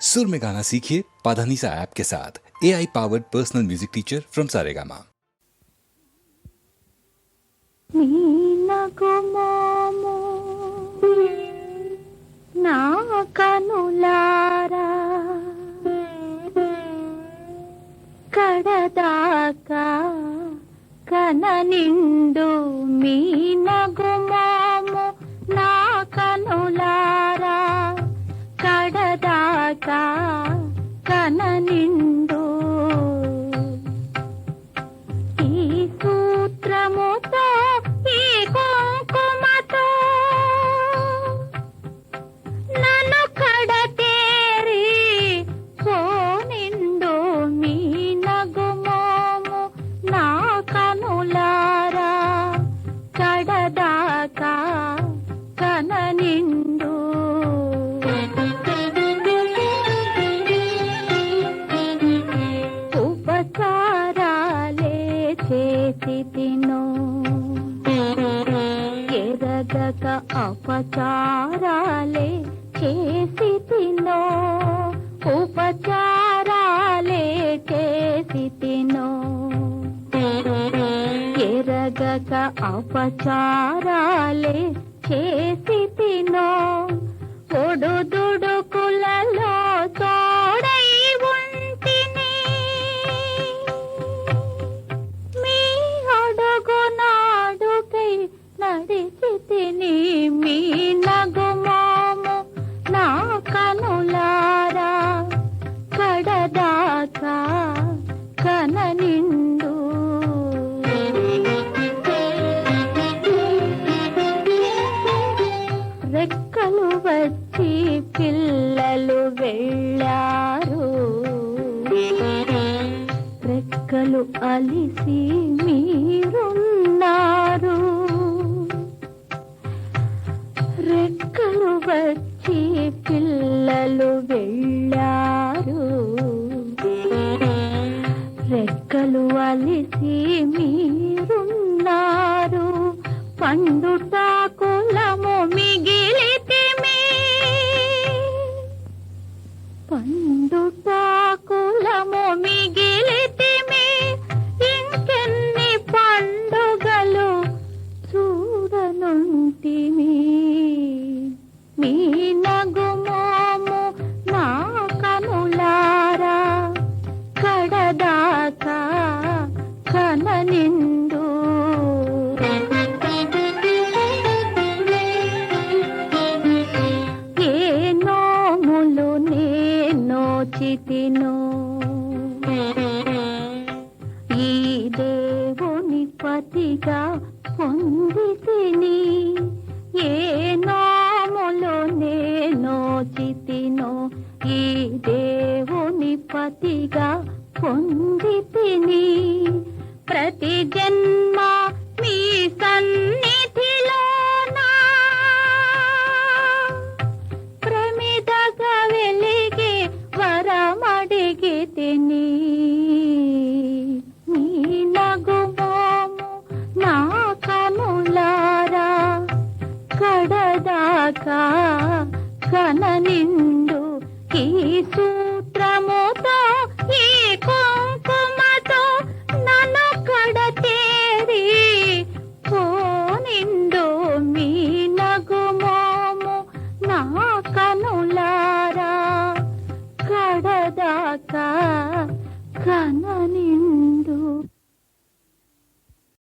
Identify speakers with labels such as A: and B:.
A: सुर में गाना सीखिए पाधानीसा ऐप के साथ A I powered personal music teacher from Saregama
B: నీనగు మోము నా కనులారా కడదాకా కన నిండు కన నిండు. ఈ సూత్రముతో ఈ కుంకుమతో నన్ను కడతేరి పోనిండు మీ నగుమోము నా కనులారా కడదాకా ఎరగక అపచారాలే చేసి తినో ఉపచారాలే చేసి తినో ఎరగక అపచారాలే చేసి మీ నగుమోము నా కనులారా కడదాకా కననిండు రెక్కలు వచ్చి పిల్లలు వెళ్ళారు. రెక్కలు అలిసి మీరున్నారు. వచ్చి పిల్లలు వెళ్ళారు. రెక్కలు అలిసి మీరున్నారు. పండుటాకులము మిగి దేవుని పతిగా పొంది తిని ఏ నామలో నేను చితినో ఈ దేవుని పతిగా పొంది తిని ప్రతి జన్ నిండు ఈ సూత్రముతో